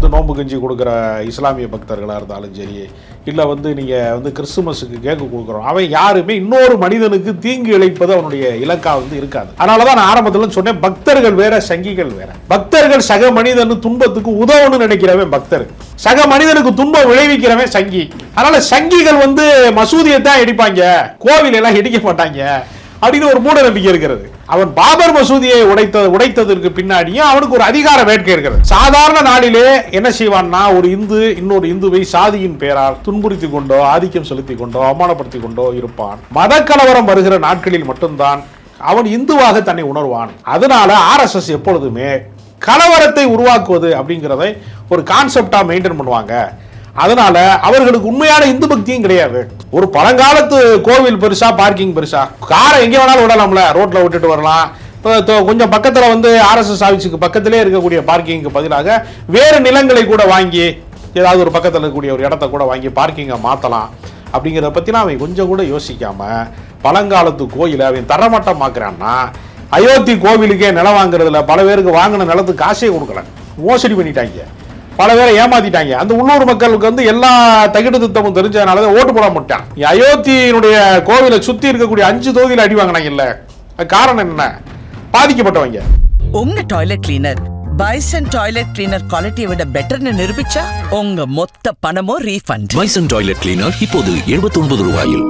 வந்து நோம்பு கஞ்சி கொடுக்குற இஸ்லாமிய பக்தர்களாக இருந்தாலும் சரி இல்லை வந்து நீங்கள் வந்து கிறிஸ்துமஸுக்கு கேக்கு கொடுக்குறோம். அவன் யாருமே இன்னொரு மனிதனுக்கு தீங்கு இழைப்பது அவனுடைய இலக்கா வந்து இருக்காது. அதனால தான் நான் ஆரம்பத்தில் சொன்னேன் பக்தர்கள் வேற சங்கிகள் வேற. பக்தர்கள் சக மனிதனு துன்பத்துக்கு உதவணும்னு நினைக்கிறவன் பக்தர். சக மனிதனுக்கு துன்பம் விளைவிக்கிறவன் சங்கி. அதனால சங்கிகள் வந்து மசூதியை தான் இடிப்பாங்க கோவில் எல்லாம் இடிக்க மாட்டாங்க. அப்படின்னு ஒரு மூட நம்பிக்கை இருக்கிறது. அவன் பாபர் மசூதியை உடைத்த உடைத்ததற்கு பின்னாடியும் அவனுக்கு ஒரு அதிகார வேட்கை இருக்கிறது. சாதாரண நாளிலே என்ன செய்வான்னா ஒரு இந்து இன்னொரு இந்துவை சாதியின் பெயரால் துன்புறுத்தி கொண்டோ ஆதிக்கம் செலுத்தி கொண்டோ அவமானப்படுத்தி கொண்டோ இருப்பான். மத கலவரம் வருகிற நாட்களில் மட்டும்தான் அவன் இந்துவாக தன்னை உணர்வான். அதனால ஆர்எஸ்எஸ் எப்பொழுதுமே கலவரத்தை உருவாக்குவது அப்படிங்கிறதை ஒரு கான்செப்டா மெயின்டைன் பண்ணுவாங்க. அதனால அவர்களுக்கு உண்மையான இந்து பக்தியும் கிடையாது. ஒரு பழங்காலத்து கோவில் பெருசா பார்க்கிங் பெருசா காரை எங்க வேணாலும் விடலாம்ல ரோட்ல விட்டுட்டு வரலாம். இப்போ கொஞ்சம் பக்கத்தில் வந்து ஆர்எஸ்எஸ் ஆஃபீஸுக்கு பக்கத்திலே இருக்கக்கூடிய பார்க்கிங்க்கு பதிலாக வேறு நிலங்களை கூட வாங்கி ஏதாவது ஒரு பக்கத்தில் இருக்கக்கூடிய ஒரு இடத்த கூட வாங்கி பார்க்கிங்கை மாற்றலாம் அப்படிங்கிறத பற்றிலாம் அவன் கொஞ்சம் கூட யோசிக்காமல் பழங்காலத்து கோயிலை அவன் தரமட்டமாக்குறான்னா அயோத்தி கோவிலுக்கே நிலம் வாங்குறதுல பல பேருக்கு வாங்கின நிலத்துக்கு காசே கொடுக்கல. மோசடி பண்ணிட்டாங்க. பல பேரை ஏமாத்திட்டாங்க. அந்த உள்ளூர் மக்களுக்கு வந்து எல்லா தகிடு திட்டமும் தெரிஞ்சதுனால தான் ஓட்டு போட மாட்டான் அயோத்தியினுடைய கோவிலை சுத்தி இருக்கக்கூடிய அஞ்சு தொகுதியில் அடி வாங்கினாங்கல்ல. அது காரணம் என்ன? பாதிக்கப்பட்டவங்க. உங்க டாய்லெட் கிளீனர் பைசன் டாய்லெட் கிளீனர் குவாலிட்டியை விட பெட்டர்னு நிரூபிச்சா உங்க மொத்த பணமும் ரீஃபண்ட் பைசன் டாய்லெட் கிளீனர் இப்போது 79 ரூபாயில்.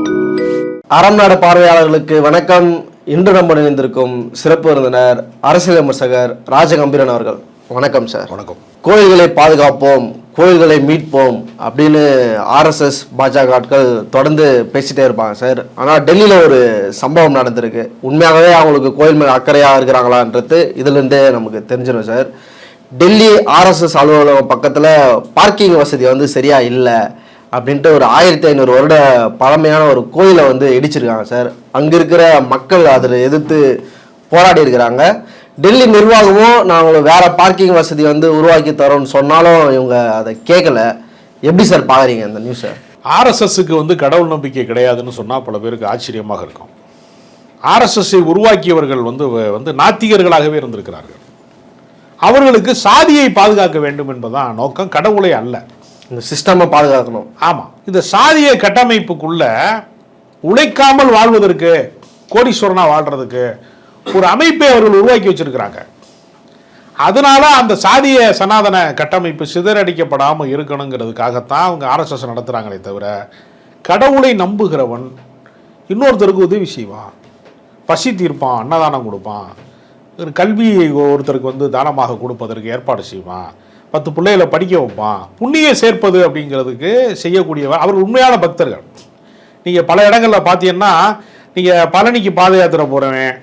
அறம் நாடு பார்வையாளர்களுக்கு வணக்கம். இன்று நம்ம இணைந்திருக்கும் சிறப்பு விருந்தினர் அரசியல் விமர்சகர் ராஜகம்பீரன் அவர்கள். வணக்கம் சார். வணக்கம். கோயில்களை பாதுகாப்போம் கோயில்களை மீட்போம் அப்படின்னு ஆர்எஸ்எஸ் பாஜக ஆட்கள் தொடர்ந்து பேசிட்டே இருப்பாங்க சார். ஆனால் டெல்லியில் ஒரு சம்பவம் நடந்திருக்கு. உண்மையாகவே அவங்களுக்கு கோயில் மேலே அக்கறையாக இருக்கிறாங்களான்றது இதுலேருந்தே நமக்கு தெரிஞ்சிடும் சார். டெல்லி ஆர்எஸ்எஸ் அலுவலகம் பக்கத்தில் பார்க்கிங் வசதி வந்து சரியாக இல்லை அப்படின்ட்டு ஒரு ஆயிரத்தி ஐநூறு வருட பழமையான ஒரு கோயிலை வந்து இடிச்சிருக்காங்க சார். அங்கே இருக்கிற மக்கள் அதில் எதிர்த்து போராடி இருக்கிறாங்க. டெல்லி நிர்வாகமும் நாங்கள் வேற பார்க்கிங் வசதி வந்து உருவாக்கி தரோம்னு சொன்னாலும் இவங்க அதை கேட்கல எப்படி சார் பார்க்குறீங்க இந்த நியூஸை ஆர்எஸ்எஸ்க்கு வந்து கடவுள் நம்பிக்கை கிடையாதுன்னு சொன்னால் பல பேருக்கு ஆச்சரியமாக இருக்கும். ஆர்எஸ்எஸ்ஸை உருவாக்கியவர்கள் வந்து வந்து நாத்திகர்களாகவே இருந்திருக்கிறார்கள். அவர்களுக்கு சாதியை பாதுகாக்க வேண்டும் என்பதுதான் நோக்கம். கடவுளே அல்ல. இந்த சிஸ்டமை பாதுகாக்கணும். ஆமாம் இந்த சாதிய கட்டமைப்புக்குள்ள உழைக்காமல் வாழ்வதற்கு கோடீஸ்வரனா வாழ்றதுக்கு ஒரு அமைப்பை அவர்கள் உருவாக்கி வச்சிருக்கிறாங்க. அதனால அந்த சாதிய சனாதன கட்டமைப்பு சிதறடிக்கப்படாமல் இருக்கணுங்கிறதுக்காகத்தான் அவங்க ஆர்எஸ்எஸ் நடத்துகிறாங்களே தவிர கடவுளை நம்புகிறவன் இன்னொருத்தருக்கு உதவி செய்வான். பசி தீர்ப்பான் அன்னதானம் கொடுப்பான். ஒரு கல்வி ஒருத்தருக்கு வந்து தானமாக கொடுப்பதற்கு ஏற்பாடு செய்வான். பத்து பிள்ளைகளை படிக்க வைப்பான். புண்ணியம் சேர்ப்பது அப்படிங்கிறதுக்கு செய்யக்கூடியவர் அவர் உண்மையான பக்தர்கள். நீங்கள் பல இடங்களில் பார்த்தீங்கன்னா நீங்கள் பழனிக்கு பாத யாத்திரை போகிறவன்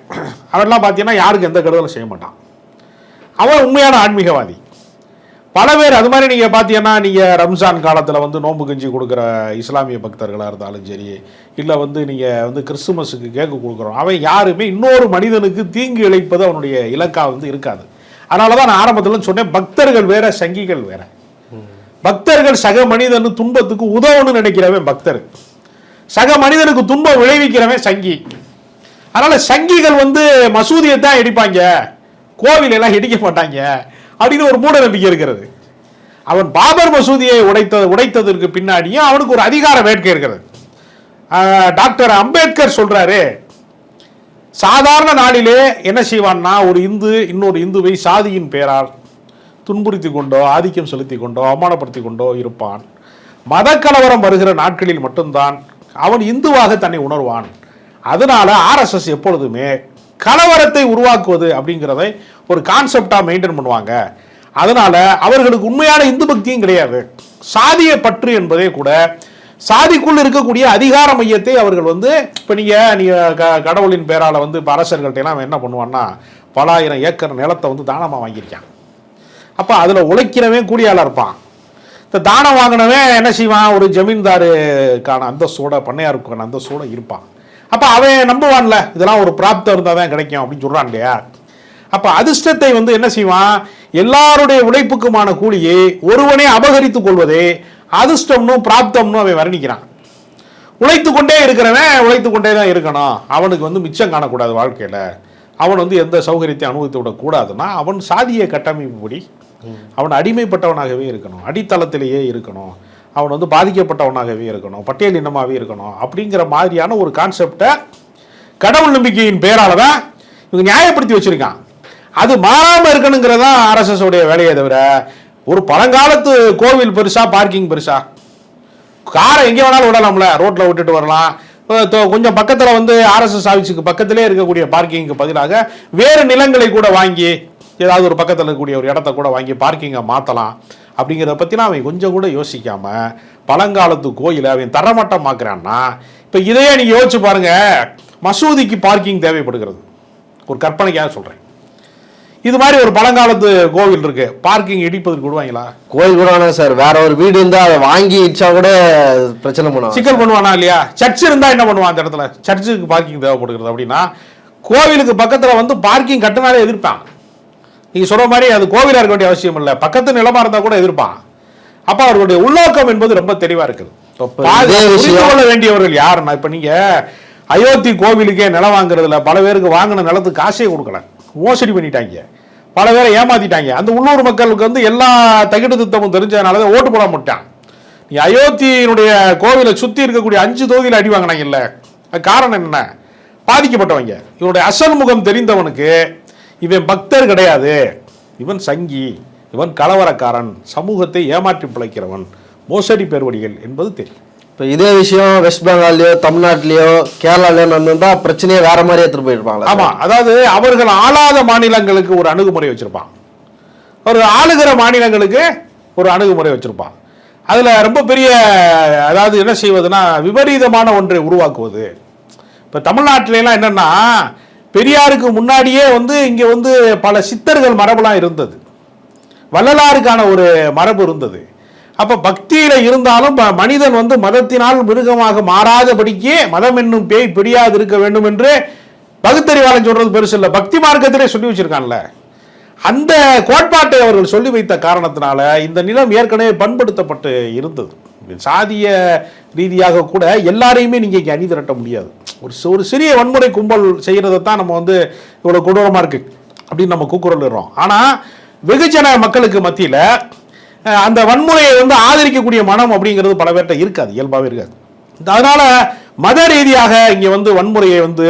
அவெல்லாம் பார்த்தீங்கன்னா யாருக்கு எந்த கெடுதலும் செய்ய மாட்டான். அவன் உண்மையான ஆன்மீகவாதி. பல பேர் அது மாதிரி நீங்கள் பார்த்தீங்கன்னா நீங்கள் ரம்ஜான் காலத்தில் வந்து நோன்பு கஞ்சி கொடுக்குற இஸ்லாமிய பக்தர்களாக இருந்தாலும் சரி இல்லை வந்து நீங்கள் வந்து கிறிஸ்துமஸுக்கு கேக்கு கொடுக்குறோம் அவன் யாருமே இன்னொரு மனிதனுக்கு தீங்கு இழைப்பது அவனுடைய இலக்கா வந்து இருக்காது. அதனால தான் நான் ஆரம்பத்தில் சொன்னேன் பக்தர்கள் வேற சங்கிகள் வேற. பக்தர்கள் சக மனிதன் துன்பத்துக்கு உதவணும்னு நினைக்கிறவன் பக்தர். சக மனிதனுக்கு துன்பம் விளைவிக்கிறவன் சங்கி. அதனால சங்கிகள் வந்து மசூதியை தான் இடிப்பாங்க. கோவில் எல்லாம் இடிக்க மாட்டாங்க. அப்படின்னு ஒரு மூட நம்பிக்கை இருக்கிறது. அவன் பாபர் மசூதியை உடைத்த உடைத்ததற்கு பின்னாடியும் அவனுக்கு ஒரு அதிகார வேட்கை இருக்கிறது. டாக்டர் அம்பேத்கர் சொல்றாரு சாதாரண நாளிலே என்ன செய்வான்னா ஒரு இந்து இன்னொரு இந்துவை சாதியின் பெயரால் துன்புறுத்தி கொண்டோ ஆதிக்கம் செலுத்தி கொண்டோ அவமானப்படுத்தி கொண்டோ இருப்பான். மதக்கலவரம் வருகிற நாட்களில் மட்டும்தான் அவன் இந்துவாக தன்னை உணர்வான். அதனால ஆர்எஸ்எஸ் எப்பொழுதுமே கலவரத்தை உருவாக்குவது அப்படிங்கிறதை ஒரு கான்செப்டாக மெயின்டைன் பண்ணுவாங்க. அதனால அவர்களுக்கு உண்மையான இந்து பக்தியும் கிடையாது. சாதியை பற்று என்பதே கூட சாதிக்குள் இருக்கக்கூடிய அதிகார மையத்தை அவர்கள் வந்து இப்போ நீங்கள் நீங்கள் க கடவுளின் பேரால் வந்து இப்போ அரசர்கள்ட்டெல்லாம் அவன் என்ன பண்ணுவான்னா பல ஆயிரம் ஏக்கர் நிலத்தை வந்து தானமாக வாங்கியிருக்கான் அப்போ அதில் உழைக்கிறவன் கூலியாளா இருப்பான். இந்த தானம் வாங்கினவன் என்ன செய்வான்? ஒரு ஜமீன்தாருக்கான அந்தஸ்தோட பண்ணையாருக்கான அந்தஸ்தோட இருப்பான். அப்போ அவன் நம்புவான்ல இதெல்லாம் ஒரு பிராப்தம் இருந்தால் தான் கிடைக்கும் அப்படின்னு சொல்கிறான் இல்லையா? அப்போ அதிர்ஷ்டத்தை வந்து என்ன செய்வான்? எல்லாருடைய உழைப்புக்குமான கூலியை ஒருவனே அபகரித்துக் கொள்வதே அதிர்ஷ்டம்னு பிராப்தம்னு அவன் வர்ணிக்கிறான். உழைத்து கொண்டே இருக்கிறவன் உழைத்து கொண்டே தான் இருக்கணும். அவனுக்கு வந்து மிச்சம் காணக்கூடாது வாழ்க்கையில். அவன் வந்து எந்த சௌகரியத்தை அனுபவித்து விடக்கூடாதுன்னா அவன் சாதிய கட்டமைப்புப்படி அவன் அடிமைப்பட்டவனாகவே இருக்கணும். அடித்தளத்திலேயே இருக்கணும். அவன் வந்து பாதிக்கப்பட்டவனாகவே இருக்கணும் பட்டியல் இனமாகவே இருக்கணும் அப்படிங்கிற மாதிரியான ஒரு கான்செப்டை கடவுள் நம்பிக்கையின் பெயரால் தான் இவங்க நியாயப்படுத்தி வச்சுருக்கான் அது மாறாமல் இருக்கணுங்கிறதா ஆர்எஸ்எஸ் உடைய வேலையை தவிர ஒரு பழங்காலத்து கோவில் பெருசா பார்க்கிங் பெருசா. காரை எங்கே வேணாலும் விடலாம்ல ரோட்டில் விட்டுட்டு வரலாம். கொஞ்சம் பக்கத்தில் வந்து ஆர்எஸ்எஸ் ஆஃபீஸுக்கு பக்கத்திலே இருக்கக்கூடிய பார்க்கிங்க்கு பதிலாக வேறு நிலங்களை கூட வாங்கி ஏதாவது ஒரு பக்கத்தில் இருக்கக்கூடிய ஒரு இடத்த கூட வாங்கி பார்க்கிங்கை மாற்றலாம் அப்படிங்கிறத பற்றிலாம் அவன் கொஞ்சம் கூட யோசிக்காம பழங்காலத்து கோயிலை அவன் தரமட்டமாக்குறான்னா இப்போ இதையே நீங்கள் யோசிச்சு பாருங்க. மசூதிக்கு பார்க்கிங் தேவைப்படுகிறது. ஒரு கற்பனைக்காக சொல்கிறேன் இது மாதிரி ஒரு பழங்காலத்து கோவில் இருக்கு. பார்க்கிங் இடிப்பதற்கு விடுவாங்களா? கோயில் கூட வேணாம் சார். வேற ஒரு வீடு இருந்தா அதை வாங்கி இடிச்சா கூட பிரச்சனை பண்ணுவாங்க சிக்கல் பண்ணுவானா இல்லையா? சர்ச் இருந்தா என்ன பண்ணுவான் அந்த இடத்துல? சர்ச்சுக்கு பார்க்கிங் தேவைப்படுகிறது அப்படின்னா கோவிலுக்கு பக்கத்துல வந்து பார்க்கிங் கட்டினாலே எதிர்ப்பான். நீங்க சொல்ற மாதிரி அது கோவிலா இருக்க வேண்டிய அவசியம் இல்லை. பக்கத்து நிலமா இருந்தா கூட எதிர்ப்பான். அப்ப அவர்களுடைய உள்ளோக்கம் என்பது ரொம்ப தெளிவா இருக்குது. கொள்ள வேண்டியவர்கள் யாருன்னா இப்ப நீங்க அயோத்தி கோவிலுக்கே நிலம் வாங்குறதுல பல பேருக்கு வாங்கின நிலத்துக்கு காசே கொடுக்கல. மோசடி பண்ணிட்டாங்க. பல பேரை ஏமாத்திட்டாங்க. அந்த உள்ளூர் மக்களுக்கு வந்து எல்லா தகிடு திட்டமும் தெரிஞ்சதுனால தான் ஓட்டு போட மாட்டான். நீ அயோத்தியினுடைய கோவிலை சுத்தி இருக்கக்கூடிய அஞ்சு தொகுதியில் அடி வாங்கினாங்கல்ல அது காரணம் என்ன? பாதிக்கப்பட்டவங்க. இவனுடைய அசல் முகம் தெரிந்தவனுக்கு இவன் பக்தர் கிடையாது. இவன் சங்கி இவன் கலவரக்காரன் சமூகத்தை ஏமாற்றி பிழைக்கிறவன் மோசடி பெருவடிகள் என்பது தெரியும். இப்போ இதே விஷயம் வெஸ்ட் பெங்கால்லயோ தமிழ்நாட்டிலயோ கேரளாலயோ நடந்திருந்தா பிரச்சனையே வேற மாதிரி எடுத்துட்டு போயிருப்பாங்களா ஆமா அதாவது அவர்கள் ஆளாத மாநிலங்களுக்கு ஒரு அணுகுமுறை வச்சிருப்பான் ஒரு ஆளுகிற மாநிலங்களுக்கு ஒரு அணுகுமுறை வச்சிருப்பான் அதுல ரொம்ப பெரிய அதாவது என்ன செய்வதுன்னா விபரீதமான ஒன்றை உருவாக்குவது. இப்ப தமிழ்நாட்டில எல்லாம் என்னன்னா பெரியாருக்கு முன்னாடியே வந்து இங்கே வந்து பல சித்தர்கள் மரபுலாம் இருந்தது. வள்ளலாருக்கான ஒரு மரபு இருந்தது. அப்போ பக்தியில் இருந்தாலும் ப- மனிதன் வந்து மதத்தினால் மிருகமாக மாறாதபடிக்கே மதம் என்னும் பேய் பிடியாது இருக்க வேண்டும் என்று பகுத்தறிவாளன் சொல்றது பெருசு இல்லை. பக்தி மார்க்கத்திலே சொல்லி வச்சிருக்கான்ல. அந்த கோட்பாட்டை அவர்கள் சொல்லி வைத்த காரணத்தினால இந்த நிலம் ஏற்கனவே பண்படுத்தப்பட்டு இருந்தது. சாதிய ரீதியாக கூட எல்லாரையுமே நீங்கள் இங்கே அணி திரட்ட முடியாது. ஒரு ஒரு சிறிய வன்முறை கும்பல் செய்கிறத தான் நம்ம வந்து இவ்வளோ கொடூரமாக இருக்குது அப்படின்னு நம்ம கூக்குரலிடுறோம். ஆனால் வெகுஜன மக்களுக்கு மத்தியில் அந்த வன்முறையை வந்து ஆதரிக்கக்கூடிய மனம் அப்படிங்கிறது பல பேர்கிட்ட இருக்காது இயல்பாகவே இருக்காது. அதனால் மத ரீதியாக இங்கே வந்து வன்முறையை வந்து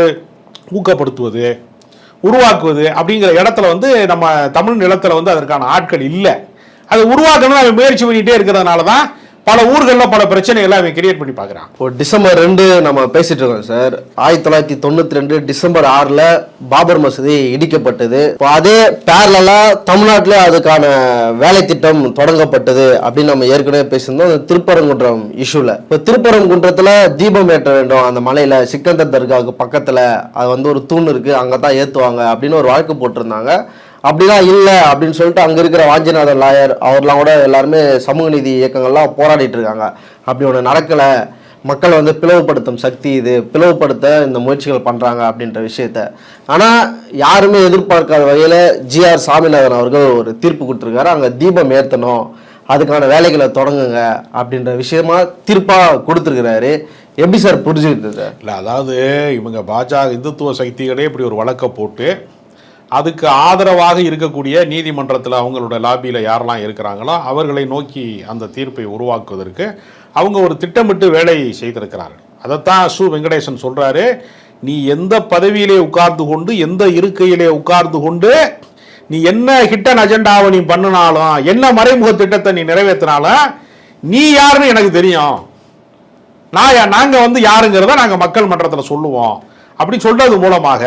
ஊக்கப்படுத்துவது உருவாக்குவது அப்படிங்கிற இடத்துல வந்து நம்ம தமிழ் நிலத்தில் வந்து அதற்கான ஆட்கள் இல்லை. அதை உருவாக்கணும்னு அவங்க முயற்சி பண்ணிகிட்டே இருக்கிறதுனால தான் பல ஊர்களில் பல பிரச்சனைகளை அவன் கிரியேட் பண்ணி பார்க்குறான் இப்போ டிசம்பர் ரெண்டு நம்ம பேசிட்டு இருக்கோம் சார். ஆயிரத்தி தொள்ளாயிரத்தி தொண்ணூற்றி ரெண்டு டிசம்பர் ஆறில் பாபர் மசூதி இடிக்கப்பட்டது. இப்போ அதே பேரலாக தமிழ்நாட்டில் அதுக்கான வேலை திட்டம் தொடங்கப்பட்டது அப்படின்னு நம்ம ஏற்கனவே பேசியிருந்தோம். அந்த திருப்பரங்குன்றம் இஷ்யூவில் இப்போ திருப்பரங்குன்றத்தில் தீபம் ஏற்ற வேண்டும். அந்த மலையில் சிக்கந்தர் தர்காவுக்கு பக்கத்தில் அது வந்து ஒரு தூண் இருக்குது அங்கே தான் ஏற்றுவாங்க அப்படின்னு ஒரு வழக்கு போட்டிருந்தாங்க. அப்படிலாம் இல்லை அப்படின்னு சொல்லிட்டு அங்கே இருக்கிற வாஞ்சிநாதன் லாயர் அவர்லாம் கூட எல்லாருமே சமூக நீதி இயக்கங்கள்லாம் போராடிட்டு இருக்காங்க. அப்படி ஒன்று நடக்கலை. மக்களை வந்து பிளவுபடுத்தும் சக்தி இது பிளவுபடுத்த இந்த முயற்சிகள் பண்ணுறாங்க அப்படின்ற விஷயத்த. ஆனால் யாருமே எதிர்பார்க்காத வகையில் ஜிஆர் சாமிநாதன் அவர்கள் ஒரு தீர்ப்பு கொடுத்துருக்காரு. அங்கே தீபம் ஏற்றணும் அதுக்கான வேலைகளை தொடங்குங்க அப்படின்ற விஷயமா தீர்ப்பாக கொடுத்துருக்கிறாரு. எப்படி சார் புரிஞ்சுக்கிட்டு சார் இல்லை அதாவது இவங்க பாஜக இந்துத்துவ சக்திகளே இப்படி ஒரு வழக்கை போட்டு அதுக்கு ஆதரவாக இருக்கக்கூடிய நீதிமன்றத்தில் அவங்களோட லாபியில் யாரெல்லாம் இருக்கிறாங்களோ அவர்களை நோக்கி அந்த தீர்ப்பை உருவாக்குவதற்கு அவங்க ஒரு திட்டமிட்டு வேலை செய்திருக்கிறார்கள். அதைத்தான் சு. வெங்கடேசன் சொல்கிறாரு நீ எந்த பதவியிலே உட்கார்ந்து கொண்டு எந்த இருக்கையிலே உட்கார்ந்து கொண்டு நீ என்ன ஹிட்டன் அஜெண்டாவை நீ பண்ணினாலும் என்ன மறைமுக திட்டத்தை நீ நிறைவேற்றினாலும் நீ யாருன்னு எனக்கு தெரியும். நான் நாங்கள் வந்து யாருங்கிறத நாங்கள் மக்கள் மன்றத்தில் சொல்லுவோம். அப்படி சொல்கிறது மூலமாக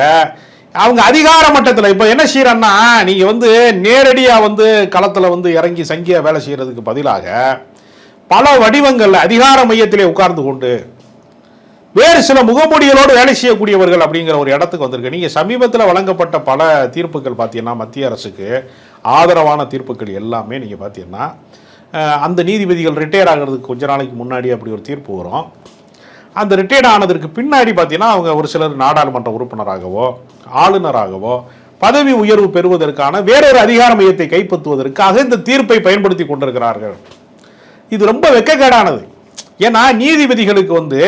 அவங்க அதிகார மட்டத்தில் இப்போ என்ன செய்யறன்னா நீங்கள் வந்து நேரடியாக வந்து களத்தில் வந்து இறங்கி சங்கியாக வேலை செய்கிறதுக்கு பதிலாக பல வடிவங்களில் அதிகார மையத்திலே உட்கார்ந்து கொண்டு வேறு சில முகமூடிகளோடு வேலை செய்யக்கூடியவர்கள் அப்படிங்கிற ஒரு இடத்துக்கு வந்திருக்கு. நீங்கள் சமீபத்தில் வழங்கப்பட்ட பல தீர்ப்புகள் பார்த்தீங்கன்னா மத்திய அரசுக்கு ஆதரவான தீர்ப்புகள் எல்லாமே நீங்கள் பார்த்தீங்கன்னா அந்த நீதிபதிகள் ரிட்டையர் ஆகிறதுக்கு கொஞ்ச நாளைக்கு முன்னாடி அப்படி ஒரு தீர்ப்பு வரும். அந்த ரிட்டையர்ட் ஆனதற்கு பின்னாடி பார்த்தீங்கன்னா அவங்க ஒரு சிலர் நாடாளுமன்ற உறுப்பினராகவோ ஆளுநராகவோ பதவி உயர்வு பெறுவதற்கான வேறொரு அதிகார மையத்தை கைப்பற்றுவதற்காக இந்த தீர்ப்பை பயன்படுத்தி கொண்டிருக்கிறார்கள். இது ரொம்ப வெக்கக்கேடானது. ஏன்னா நீதிபதிகளுக்கு வந்து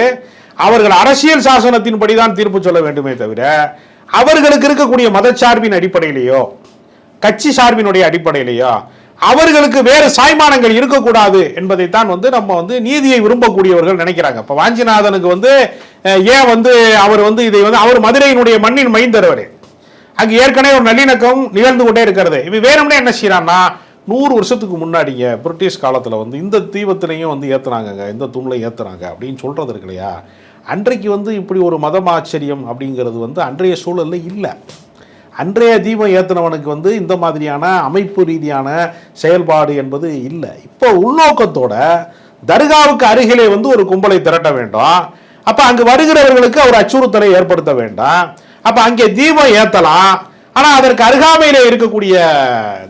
அவர்கள் அரசியல் சாசனத்தின்படி தான் தீர்ப்பு சொல்ல வேண்டுமே தவிர அவர்களுக்கு இருக்கக்கூடிய மதச்சார்பின் அடிப்படையிலேயோ கட்சி சார்பினுடைய அடிப்படையிலேயோ அவர்களுக்கு வேறு சாய்மானங்கள் இருக்கக்கூடாது என்பதைத்தான் வந்து நம்ம வந்து நீதியை விரும்பக்கூடியவர்கள் நினைக்கிறாங்க. இப்போ வாஞ்சிநாதனுக்கு வந்து ஏன் வந்து அவர் வந்து இதை வந்து அவர் மதுரையினுடைய மண்ணின் மைந்தரவர். அங்கு ஏற்கனவே ஒரு நல்லிணக்கம் நிகழ்ந்து கொண்டே இருக்கிறது. இவன் வேணும்னே என்ன செய்யறான்னா நூறு வருஷத்துக்கு முன்னாடிங்க பிரிட்டிஷ் காலத்தில் வந்து இந்த தீபத்திலையும் வந்து ஏத்துனாங்கங்க இந்த தூணில் ஏத்துனாங்க அப்படின்னு சொல்கிறது இருக்கு இல்லையா? அன்றைக்கு வந்து இப்படி ஒரு மதம் ஆச்சரியம் அப்படிங்கிறது வந்து அன்றைய சூழல்ல இல்லை. அன்றைய தீபம் ஏற்றினவனுக்கு வந்து இந்த மாதிரியான அமைப்பு ரீதியான செயல்பாடு என்பது இல்லை. இப்போ உள்நோக்கத்தோட தர்காவுக்கு அருகிலே வந்து ஒரு கும்பலை திரட்ட வேண்டும். அப்போ அங்கு வருகிறவர்களுக்கு ஒரு அச்சுறுத்தலை ஏற்படுத்த வேண்டாம். அப்போ அங்கே தீபம் ஏற்றலாம் ஆனால் அதற்கு அருகாமையிலே இருக்கக்கூடிய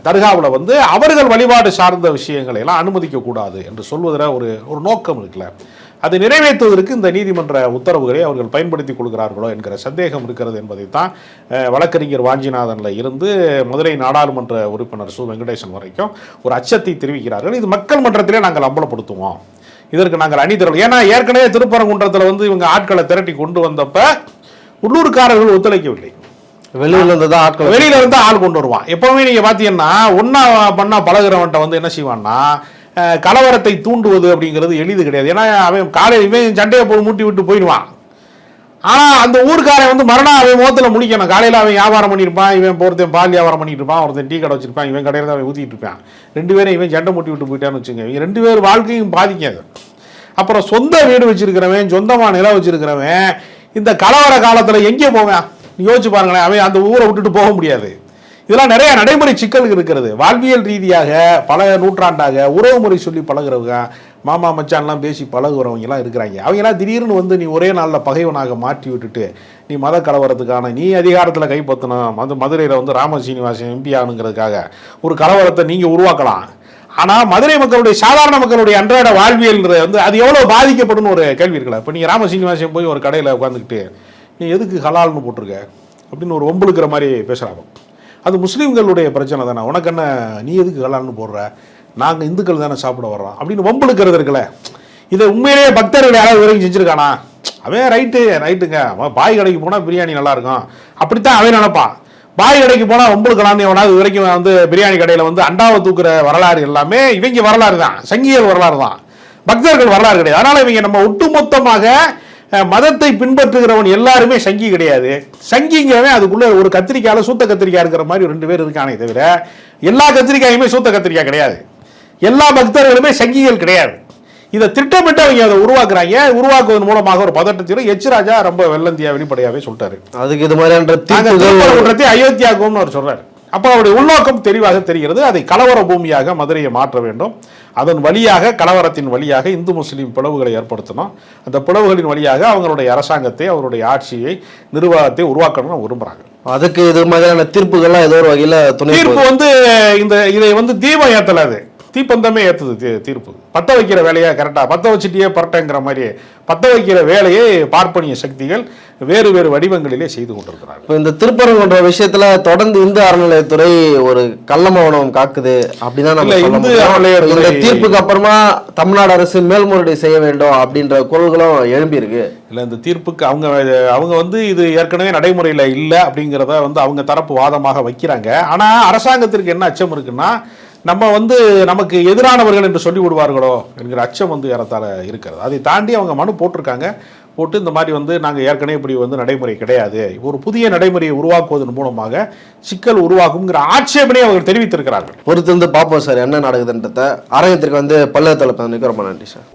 தர்காவில் வந்து அவர்கள் வழிபாடு சார்ந்த விஷயங்களை எல்லாம் அனுமதிக்கக்கூடாது என்று சொல்வதில் ஒரு ஒரு நோக்கம் இருக்குல்ல. அதை நிறைவேற்றுவதற்கு இந்த நீதிமன்ற உத்தரவுகளை அவர்கள் பயன்படுத்திக் கொள்கிறார்களோ என்கிற சந்தேகம் இருக்கிறது என்பதைத்தான் வழக்கறிஞர் வாஞ்சிநாதன்ல இருந்து மதுரை நாடாளுமன்ற உறுப்பினர் சு. வெங்கடேசன் வரைக்கும் ஒரு அச்சத்தை தெரிவிக்கிறார்கள். இது மக்கள் மன்றத்திலே நாங்கள் அம்பலப்படுத்துவோம். இதற்கு நாங்கள் அணி திரள் ஏன்னா ஏற்கனவே திருப்பரங்குன்றத்தில் வந்து இவங்க ஆட்களை திரட்டி கொண்டு வந்தப்ப உள்ளூர்காரர்கள் ஒத்துழைக்கவில்லை. வெளியூர்ல இருந்து தான் ஆட்கள் வெளியில இருந்து ஆள் கொண்டு வருவான். எப்பவுமே நீங்க பாத்தீங்கன்னா ஒன்னா பண்ணா பழகுறவன்ட்ட வந்து என்ன செய்வான்னா கலவரத்தை தூண்டுவது அப்படிங்கிறது எளிது கிடையாது. ஏன்னா அவன் காலையில் இவன் சண்டையை போய் மூட்டி விட்டு போயிடுவான். ஆனால் அந்த ஊருக்காரன் வந்து மறுநாள் அவன் முகத்தில் முடிக்கணும் காலையில் அவன் வியாபாரம் பண்ணியிருப்பான் இவன் ஒருத்தன் பால் வியாபாரம் பண்ணிட்டு இருப்பான் ஒருத்தன் டீ கடை வச்சிருப்பான் இவன் கடையில் தான் அவன் ஊற்றிட்டு இருப்பான். ரெண்டு பேரும் இவன் சண்டை மூட்டி விட்டு போயிட்டான்னு வச்சுங்க இவன் ரெண்டு பேர் வாழ்க்கையும் பாதிக்காது. அப்புறம் சொந்த வீடு வச்சிருக்கிறவன் சொந்தமாக நிலம் வச்சிருக்கிறவன் இந்த கலவர காலத்தில் எங்கே போவேன்? யோசிச்சு பாருங்களேன் அவன் அந்த ஊரை விட்டுட்டு போக முடியாது. இதெல்லாம் நிறைய நடைமுறை சிக்கல்கள் இருக்கிறது. வாழ்வியல் ரீதியாக பல நூற்றாண்டாக உறவுமுறை சொல்லி பழகுறவங்க மாமா மச்சான்லாம் பேசி பழகுறவங்கலாம் இருக்கிறாங்க. அவங்க எல்லாம் திடீர்னு வந்து நீ ஒரே நாளில் பகைவனாக மாற்றி விட்டுட்டு நீ மத கலவரத்துக்கான நீ அதிகாரத்தில் கைப்பற்றணும் மது மதுரையில் வந்து ராம சீனிவாசன் எம்பி ஆகணுங்கிறதுக்காக ஒரு கலவரத்தை நீங்கள் உருவாக்கலாம். ஆனால் மதுரை மக்களுடைய சாதாரண மக்களுடைய அன்றாட வாழ்வியல்ன்றது வந்து அது எவ்வளோ பாதிக்கப்படும் ஒரு கேள்வி இருக்கல இப்போ நீங்கள் ராம சீனிவாசன் போய் ஒரு கடையில் உட்காந்துக்கிட்டு நீ எதுக்கு ஹலால்னு போட்டிருக்க? அப்படின்னு ஒரு ஒம்புழுக்கிற மாதிரி பேசுகிறாங்க அது முஸ்லீம்களுடைய பிரச்சனை தானே. உனக்கு என்ன நீ எதுக்கு ஹலால்னு போடுற? நாங்கள் இந்துக்கள் தானே சாப்பிட வர்றோம். அப்படின்னு வம்புழுக்கிறது இருக்குல்ல. இதை உண்மையிலேயே பக்தர்கள் யாராவது வரைக்கும் செஞ்சுருக்கானா? அவன் ரைட்டு ரைட்டுங்க அவன் பாய் கடைக்கு போனால் பிரியாணி நல்லா இருக்கும். அப்படித்தான் அவன் நினைப்பான். பாய் கடைக்கு போனால் வம்புழுக்கலாம்னு எவனாவது இது வரைக்கும் வந்து பிரியாணி கடையில் வந்து அண்டாவை தூக்குற வரலாறு எல்லாமே இவங்க வரலாறு தான். சங்கியல் வரலாறு தான். பக்தர்கள் வரலாறு கிடையாது. அதனால இவங்க நம்ம ஒட்டுமொத்தமாக மதத்தை பின்பற்றுகிறவன் எல்லாருமே சங்கி கிடையாது. சங்கிங்கிறவன் அதுக்குள்ள ஒரு கத்திரிக்காயில சூத்த கத்திரிக்காய் இருக்கிற மாதிரி ரெண்டு பேர் இருக்கானே தவிர எல்லா கத்திரிக்காயுமே சூத்த கத்திரிக்காய் கிடையாது. எல்லா பக்தர்களுமே சங்கிகள் கிடையாது. இதை திட்டமிட்டு அவங்க அதை உருவாக்குறாங்க. உருவாக்குவதன் மூலமாக ஒரு பதட்டத்திலும் எச் ராஜா ரொம்ப வெள்ளந்தியா வெளிப்படையாவே சொல்லிட்டாரு. அதுக்கு இது மாதிரியான திருப்பரங்குன்றத்தை அயோத்தியாக்கும்னு அவர் சொல்றாரு. அப்போ அவருடைய உள்நோக்கம் தெளிவாக தெரிகிறது. அதை கலவர பூமியாக மதுரையை மாற்ற வேண்டும். அதன் வழியாக கலவரத்தின் வழியாக இந்து முஸ்லீம் பிளவுகளை ஏற்படுத்தணும். அந்த பிளவுகளின் வழியாக அவங்களுடைய அரசாங்கத்தை அவருடைய ஆட்சியை நிர்வாகத்தை உருவாக்கணும்னு விரும்புறாங்க. அதுக்கு இது மாதிரியான தீர்ப்புகள்லாம் ஏதோ ஒரு வகையில துணை தீர்ப்பு வந்து இந்த இதை வந்து தீபம் ஏத்தல அது. தீப்பந்தமே ஏத்துது தீ- தீர்ப்பு. பத்த வைக்கிற வேலையை கரெக்டா பத்த வச்சுட்டியே பரட்டங்கிற மாதிரி பத்த வைக்கிற வேலையை பார்ப்பனிய சக்திகள் வேறு வேறு வடிவங்களிலே செய்து கொண்டிருக்கிறார்கள். இப்போ இந்த திருப்பரங்குன்ற விஷயத்துல தொடர்ந்து இந்து அறநிலையத்துறை ஒரு கள்ள மௌனம் காக்குது அப்படிதான் நம்ம இந்து இந்த தீர்ப்புக்கு அப்புறமா தமிழ்நாடு அரசு மேல்முறையீடு செய்ய வேண்டும் அப்படின்ற குரல்களும் எழும்பி இருக்கு. இல்லை இந்த தீர்ப்புக்கு அவங்க அவங்க வந்து இது ஏற்கனவே நடைமுறையில் இல்லை அப்படிங்கிறத வந்து அவங்க தரப்பு வாதமாக வைக்கிறாங்க. ஆனால் அரசாங்கத்திற்கு என்ன அச்சம் இருக்குன்னா நம்ம வந்து நமக்கு எதிரானவர்கள் என்று சொல்லி விடுவார்களோ என்கிற அச்சம் வந்து ஏறத்தாழ இருக்கிறது. அதை தாண்டி அவங்க மனு போட்டிருக்காங்க. போட்டு இந்த மாதிரி வந்து நாங்கள் ஏற்கனவே இப்படி வந்து நடைமுறை கிடையாது. ஒரு புதிய நடைமுறையை உருவாக்குவதன் மூலமாக சிக்கல் உருவாகுங்கிற ஆட்சேபனை அவர்கள் தெரிவித்திருக்கிறார்கள். பொறுத்து வந்து பார்ப்போம் சார் என்ன நடக்குதுன்றத. அரங்கத்திற்கு வந்து பல்லு தலைப்பு ரொம்ப நன்றி சார்.